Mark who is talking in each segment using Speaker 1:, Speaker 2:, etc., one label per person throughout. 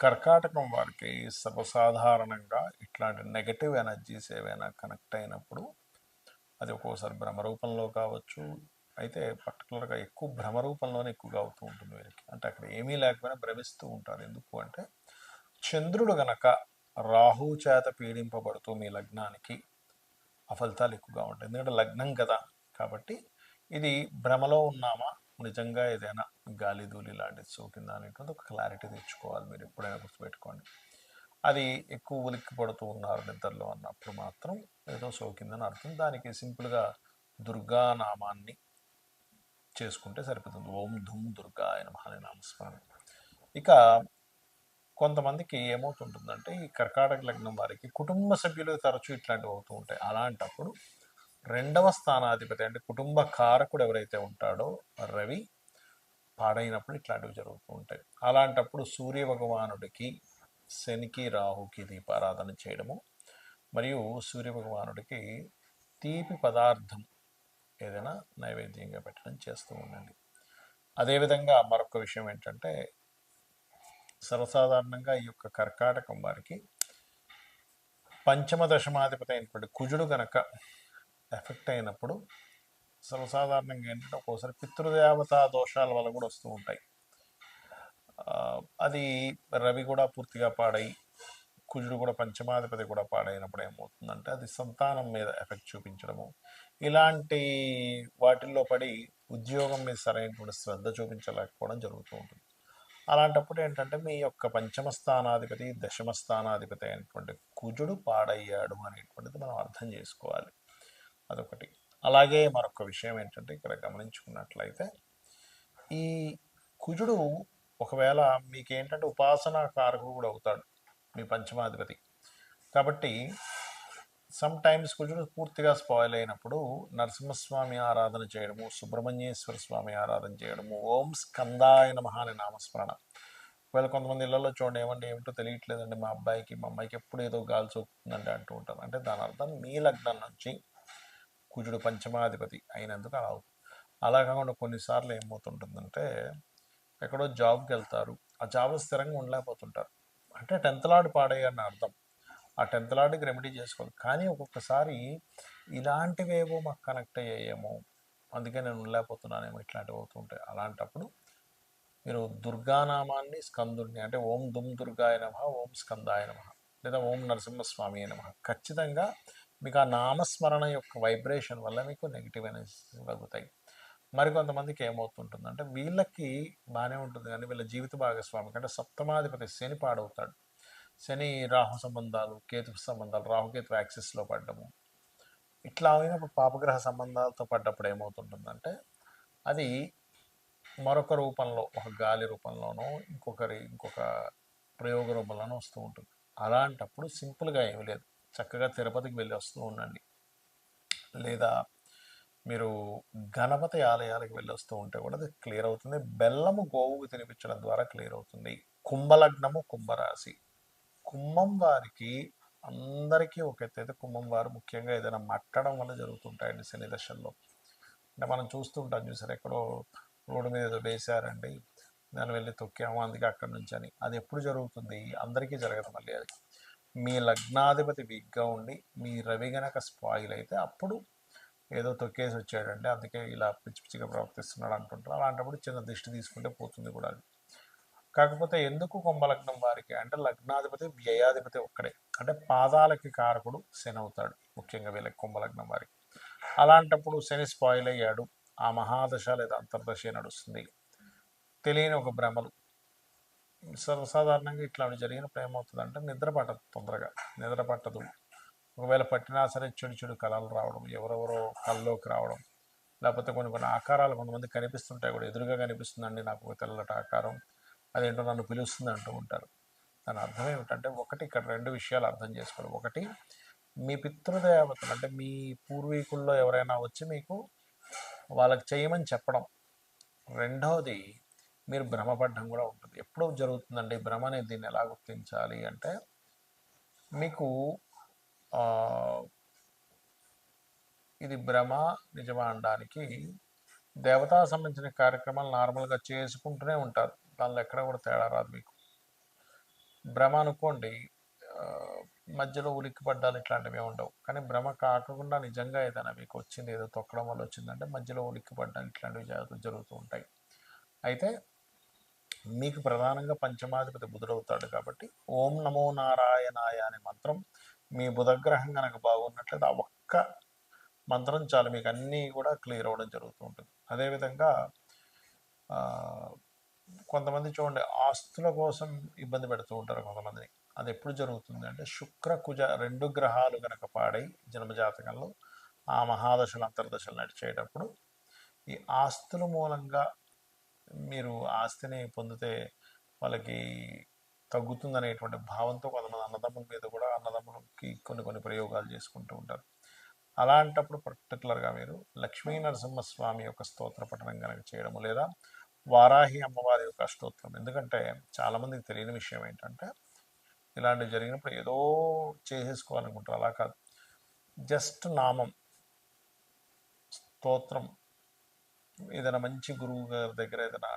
Speaker 1: కర్కాటకం వారికి సర్వసాధారణంగా ఇట్లాంటి నెగటివ్ ఎనర్జీస్ ఏవైనా కనెక్ట్ అయినప్పుడు అది ఒక్కోసారి భ్రమ రూపంలో కావచ్చు అయితే పర్టికులర్గా ఎక్కువ భ్రమ రూపంలోనే ఎక్కువగా అవుతూ ఉంటుంది వీరికి. అంటే అక్కడ ఏమీ లేకపోయినా భ్రమిస్తూ ఉంటారు. ఎందుకు అంటే చంద్రుడు గనక రాహు చేత పీడింపబడుతూ మీ లగ్నానికి ఆ ఫలితాలు ఎక్కువగా ఉంటాయి. ఎందుకంటే లగ్నం కదా కాబట్టి ఇది భ్రమలో ఉన్నామా? నిజంగా ఏదైనా గాలి ధూళి లాంటిది సోకిందా అనేటువంటి ఒక క్లారిటీ తెచ్చుకోవాలి మీరు ఎప్పుడైనా గుర్తుపెట్టుకోండి. అది ఎక్కువ ఉలిక్కి పడుతూ ఉన్నారు నిద్రలో అన్నప్పుడు మాత్రం ఏదో సోకిందని అర్థం. దానికి సింపుల్గా దుర్గా నామాన్ని చేసుకుంటే సరిపోతుంది. ఓం ధూమ్ దుర్గా ఆయన మహాని నామస్మరణ. ఇక కొంతమందికి ఏమవుతుంటుందంటే ఈ కర్కాటక లగ్నం వారికి కుటుంబ సభ్యులు తరచూ ఇట్లాంటివి అవుతూ ఉంటాయి. అలాంటప్పుడు రెండవ స్థానాధిపతి అంటే కుటుంబ కారకుడు ఎవరైతే ఉంటాడో రవి పాడైనప్పుడు ఇట్లాంటివి జరుగుతూ ఉంటాయి. అలాంటప్పుడు సూర్య భగవానుడికి శనికి రాహుకి దీపారాధన చేయడము మరియు సూర్య భగవానుడికి తీపి పదార్థం ఏదైనా నైవేద్యంగా పెట్టడం చేస్తూ ఉండండి. అదేవిధంగా మరొక విషయం ఏంటంటే సర్వసాధారణంగా ఈ యొక్క కర్కాటకం వారికి పంచమ దశమాధిపతి అయినటువంటి కుజుడు గనక ఎఫెక్ట్ అయినప్పుడు సర్వసాధారణంగా ఏంటంటే ఒక్కోసారి పితృదేవతా దోషాల వల్ల కూడా వస్తూ ఉంటాయి. అది రవి కూడా పూర్తిగా పాడై కుజుడు కూడా పంచమాధిపతి కూడా పాడైనప్పుడు ఏమవుతుందంటే అది సంతానం మీద ఎఫెక్ట్ చూపించడము. ఇలాంటి వాటిల్లో పడి ఉద్యోగం మీద సరైనటువంటి శ్రద్ధ చూపించలేకపోవడం జరుగుతూ ఉంటుంది. అలాంటప్పుడు ఏంటంటే మీ యొక్క పంచమ స్థానాధిపతి దశమ స్థానాధిపతి అయినటువంటి కుజుడు పాడయ్యాడు అనేటువంటిది మనం అర్థం చేసుకోవాలి. అదొకటి. అలాగే మరొక విషయం ఏంటంటే ఇక్కడ గమనించుకున్నట్లయితే ఈ కుజుడు ఒకవేళ మీకేంటంటే ఉపాసనా కారకుడు కూడా అవుతాడు మీ పంచమాధిపతి. కాబట్టి సమ్ టైమ్స్ కుజుడు పూర్తిగా స్పాయిల్ అయినప్పుడు నరసింహస్వామి ఆరాధన చేయడము సుబ్రహ్మణ్యేశ్వర స్వామి ఆరాధన చేయడము ఓం స్కందాయ మహాని అనే నామస్మరణ. ఒకవేళ కొంతమంది ఇళ్ళలో చూడండి ఏమంటే ఏమిటో తెలియట్లేదండి మా అబ్బాయికి మా అమ్మాయికి ఎప్పుడు ఏదో గాలి సోకుతుందంటే అంటూ ఉంటారు. అంటే దాని అర్థం మీ లగ్నం నుంచి కుజుడు పంచమాధిపతి అయినందుకు అలా అవుతుంది. అలా కాకుండా కొన్నిసార్లు ఏమవుతుంటుందంటే ఎక్కడో జాబ్కి వెళ్తారు. ఆ జాబ్ స్థిరంగా ఉండలేకపోతుంటారు. అంటే టెన్త్ లాడ్ పాడేయని అర్థం. ఆ టెన్త్ లాడ్కి రెమెడీ చేసుకోవాలి. కానీ ఒక్కొక్కసారి ఇలాంటివేవో మాకు కనెక్ట్ అయ్యాయేమో అందుకే నేను ఉండలేకపోతున్నానేమో ఇట్లాంటివి అవుతుంటాయి అలాంటప్పుడు మీరు దుర్గానామాన్ని స్కందుడిని అంటే ఓం దుమ్ దుర్గాయ నమ ఓం స్కందాయ నమ లేదా ఓం నరసింహస్వామి నమ ఖచ్చితంగా మీకు ఆ నామస్మరణ యొక్క వైబ్రేషన్ వల్ల మీకు నెగిటివ్ ఎనర్జీస్ తగ్గుతాయి మరికొంతమందికి ఏమవుతుంటుందంటే వీళ్ళకి బాగానే ఉంటుంది కానీ వీళ్ళ జీవిత భాగస్వామి అంటే సప్తమాధిపతి శని పాడవుతాడు. శని రాహు సంబంధాలు కేతు సంబంధాలు రాహుకేతు యాక్సిస్లో పడ్డము. ఇట్లా అయినప్పుడు పాపగ్రహ సంబంధాలతో పడ్డప్పుడు ఏమవుతుంటుందంటే అది మరొక రూపంలో ఒక గాలి రూపంలోనో ఇంకొకరి ఇంకొక ప్రయోగ రూపంలోనో వస్తూ ఉంటుంది. అలాంటప్పుడు సింపుల్గా ఏమీ లేదు. చక్కగా తిరుపతికి వెళ్ళి వస్తూ ఉండండి. లేదా మీరు గణపతి ఆలయాలకు వెళ్ళి వస్తూ ఉంటే కూడా అది క్లియర్ అవుతుంది. బెల్లము గోవుకు తినిపించడం ద్వారా క్లియర్ అవుతుంది. కుంభలగ్నము కుంభరాశి. కుంభం వారికి అందరికీ ఒక ఎత్తు కుంభం వారు ముఖ్యంగా ఏదైనా మట్టడం వల్ల జరుగుతుంటాయండి శని దశల్లో. అంటే మనం చూస్తుంటాం చూసారు ఎక్కడో రోడ్డు మీద ఏదో వేశారండి. దాన్ని వెళ్ళి తొక్కాము అందుకే అక్కడి నుంచి అని. అది ఎప్పుడు జరుగుతుంది? అందరికీ జరగదు మళ్ళీ అది. మీ లగ్నాధిపతి వీక్గా ఉండి మీ రవి గనక స్పాయిల్ అయితే అప్పుడు ఏదో తొక్కేసి వచ్చాడంటే అందుకే ఇలా పిచ్చి పిచ్చిగా ప్రవర్తిస్తున్నాడు అంటుంటారు. అలాంటప్పుడు చిన్న దిష్టి తీసుకుంటే పోతుంది కూడా అది. కాకపోతే ఎందుకు కుంభలగ్నం వారికి? అంటే లగ్నాధిపతి వ్యయాధిపతి ఒక్కడే. అంటే పాదాలకి కారకుడు శని అవుతాడు. ముఖ్యంగా వీళ్ళకి కుంభలగ్నం వారికి. అలాంటప్పుడు శని స్పాయిల్ అయ్యాడు. ఆ మహాదశ లేదా అంతర్దశ నడుస్తుంది. తెలియని ఒక భ్రమలు. సర్వసాధారణంగా ఇట్లాంటి జరిగినప్పుడు ఏమవుతుంది అంటే నిద్ర పట్టదు తొందరగా. నిద్ర పట్టదు. ఒకవేళ పట్టినా సరే చెడు చెడు కళలు రావడం ఎవరెవరో కళ్ళలోకి రావడం లేకపోతే కొన్ని కొన్ని ఆకారాలు కొంతమంది కనిపిస్తుంటాయి కూడా. ఎదురుగా కనిపిస్తుందండి నాకు ఒక తెల్లటి ఆకారం. అదేంటో నన్ను పిలుస్తుంది అంటూ ఉంటారు. దాని అర్థం ఏమిటంటే ఒకటి ఇక్కడ రెండు విషయాలు అర్థం చేసుకోవాలి. ఒకటి మీ పితృదేవతలు అంటే మీ పూర్వీకుల్లో ఎవరైనా వచ్చి మీకు వాళ్ళకి చేయమని చెప్పడం. రెండవది మీరు భ్రమపడడం కూడా ఉంటుంది. ఎప్పుడో జరుగుతుందండి భ్రమ అనేది దీన్ని ఎలా గుర్తించాలి అంటే మీకు ఇది భ్రమ నిజమా అనడానికి దేవతా సంబంధించిన కార్యక్రమాలు నార్మల్గా చేసుకుంటూనే ఉంటారు. దానిలో ఎక్కడ కూడా తేడా రాదు మీకు. భ్రమ అనుకోండి మధ్యలో ఉలిక్కి పడ్డాలు ఇట్లాంటివి ఉండవు. కానీ భ్రమ కాకుండా నిజంగా ఏదైనా మీకు వచ్చింది ఏదో తొక్కడం వల్ల వచ్చిందంటే మధ్యలో ఉలిక్కి పడ్డాలు ఇట్లాంటివి జరుగుతూ ఉంటాయి. అయితే మీకు ప్రధానంగా పంచమాధిపతి బుధుడవుతాడు కాబట్టి ఓం నమో నారాయణాయ అనే మంత్రం మీ బుధగ్రహం కనుక బాగున్నట్లయితే ఆ ఒక్క మంత్రం చాలు. మీకు అన్నీ కూడా క్లియర్ అవ్వడం జరుగుతూ ఉంటుంది. అదేవిధంగా కొంతమంది చూడండి ఆస్తుల కోసం ఇబ్బంది పెడుతూ ఉంటారు కొంతమందిని. అది ఎప్పుడు జరుగుతుంది అంటే శుక్ర కుజ రెండు గ్రహాలు కనుక పాడై జన్మజాతకంలో ఆ మహాదశలు అంతర్దశలు నడిచేటప్పుడు ఈ ఆస్తుల మూలంగా మీరు ఆస్తిని పొందితే వాళ్ళకి తగ్గుతుందనేటువంటి భావంతో కొంతమంది అన్నదమ్ముల మీద కూడా అన్నదమ్ములకి కొన్ని కొన్ని ప్రయోగాలు చేసుకుంటూ ఉంటారు. అలాంటప్పుడు పర్టికులర్గా మీరు లక్ష్మీ నరసింహస్వామి యొక్క స్తోత్ర పఠనం కనుక చేయడము లేదా వారాహి అమ్మవారి యొక్క స్తోత్రం. ఎందుకంటే చాలామందికి తెలియని విషయం ఏంటంటే ఇలాంటివి జరిగినప్పుడు ఏదో చేసేసుకోవాలనుకుంటారు. అలా కాదు. జస్ట్ నామం స్తోత్రం ఏదైనా మంచి గురువు గారి దగ్గర ఏదైనా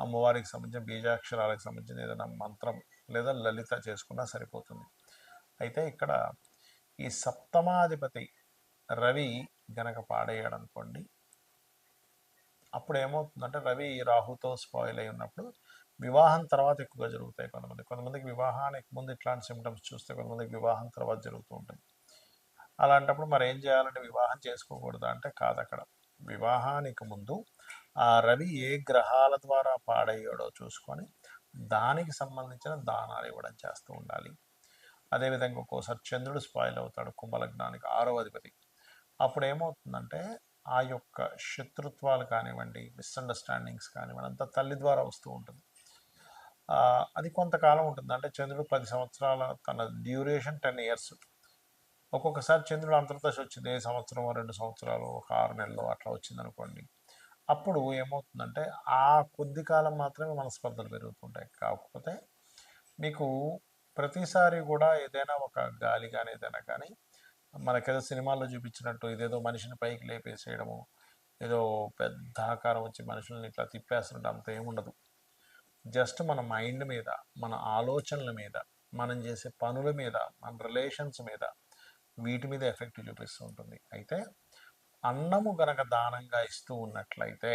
Speaker 1: అమ్మవారికి సంబంధించిన బీజాక్షరాలకు సంబంధించిన ఏదైనా మంత్రం లేదా లలిత చేసుకున్నా సరిపోతుంది. అయితే ఇక్కడ ఈ సప్తమాధిపతి రవి గనక పాడేయాడు అనుకోండి అప్పుడు ఏమవుతుందంటే రవి రాహుతో స్పాయిల్ అయి ఉన్నప్పుడు వివాహం తర్వాత ఎక్కువగా జరుగుతాయి కొంతమంది. కొంతమందికి వివాహానికి ముందు ఇట్లాంటి సిమ్టమ్స్ చూస్తే కొంతమందికి వివాహం తర్వాత జరుగుతూ ఉంటుంది. అలాంటప్పుడు మరి ఏం చేయాలంటే వివాహం చేసుకోకూడదు అంటే కాదు అక్కడ వివాహానికి ముందు ఆ రవి ఏ గ్రహాల ద్వారా పాడయ్యాడో చూసుకొని దానికి సంబంధించిన దానాలు ఇవ్వడం చేస్తూ ఉండాలి. అదేవిధంగా ఒక్కోసారి చంద్రుడు స్పాయిల్ అవుతాడు కుంభలగ్నానికి ఆరో అధిపతి. అప్పుడు ఏమవుతుందంటే ఆ యొక్క శత్రుత్వాలు కానివ్వండి మిస్అండర్స్టాండింగ్స్ కానివ్వండి అంతా తల్లి ద్వారా వస్తూ ఉంటుంది. అది కొంతకాలం ఉంటుంది అంటే చంద్రుడు పది సంవత్సరాల తన డ్యూరేషన్ టెన్ ఇయర్స్ ఒక్కొక్కసారి చంద్రుడు అంతర్దశ వచ్చింది ఏ సంవత్సరం రెండు సంవత్సరాలు ఒక ఆరు నెలలు అట్లా వచ్చింది అనుకోండి అప్పుడు ఏమవుతుందంటే ఆ కొద్ది కాలం మాత్రమే మనస్పర్ధలు పెరుగుతుంటాయి. కాకపోతే మీకు ప్రతిసారి కూడా ఏదైనా ఒక గాలి కానీ ఏదైనా కానీ మనకేదో సినిమాల్లో చూపించినట్టు ఇదేదో మనిషిని పైకి లేపేసేయడము ఏదో పెద్ద ఆకారం వచ్చి మనుషుల్ని ఇట్లా తిప్పేస్తుంటే అంత ఏముండదు. జస్ట్ మన మైండ్ మీద మన ఆలోచనల మీద మనం చేసే పనుల మీద మన రిలేషన్స్ మీద వీటి మీద ఎఫెక్ట్ చూపిస్తూ ఉంటుంది. అయితే అన్నము గనక దానంగా ఇస్తూ ఉన్నట్లయితే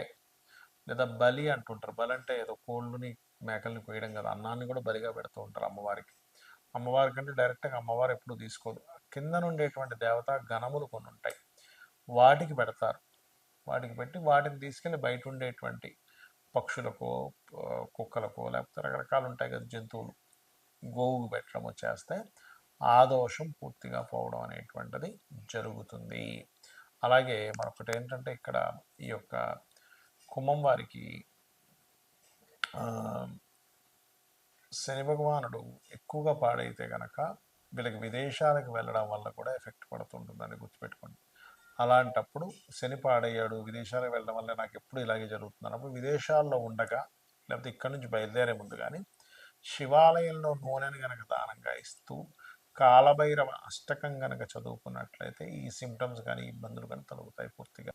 Speaker 1: లేదా బలి అంటుంటారు. బలి అంటే ఏదో కోళ్ళని మేకల్ని కోయడం కదా. అన్నాన్ని కూడా బలిగా పెడుతూ ఉంటారు అమ్మవారికి. అమ్మవారి కంటే డైరెక్ట్గా అమ్మవారు ఎప్పుడు తీసుకోదు. కింద నుండేటువంటి దేవతా గణములు కొన్ని ఉంటాయి. వాటికి పెడతారు. వాటికి పెట్టి వాటిని తీసుకెళ్ళి బయట ఉండేటువంటి పక్షులకో కుక్కలకో లేకపోతే రకరకాలు ఉంటాయి కదా జంతువులు. గోవుకు పెట్టడము చేస్తే ఆ దోషం పూర్తిగా పోవడం అనేటువంటిది జరుగుతుంది. అలాగే మరొకటి ఏంటంటే ఇక్కడ ఈ యొక్క కుంభం వారికి శని భగవానుడు ఎక్కువగా పాడైతే గనక వీళ్ళకి విదేశాలకు వెళ్ళడం వల్ల కూడా ఎఫెక్ట్ పడుతుంటుందని గుర్తుపెట్టుకోండి. అలాంటప్పుడు శని పాడయ్యాడు విదేశాలకు వెళ్ళడం వల్ల నాకు ఎప్పుడు ఇలాగే జరుగుతుంది అన్నప్పుడు విదేశాల్లో ఉండగా లేకపోతే ఇక్కడి నుంచి బయలుదేరే ముందు కానీ శివాలయంలో నూనెని కనుక దానంగా ఇస్తూ కాలభైరవ అష్టకం కనుక చదువుకున్నట్లయితే ఈ సిమ్టమ్స్ కానీ ఇబ్బందులు కానీ తొలగుతాయి పూర్తిగా.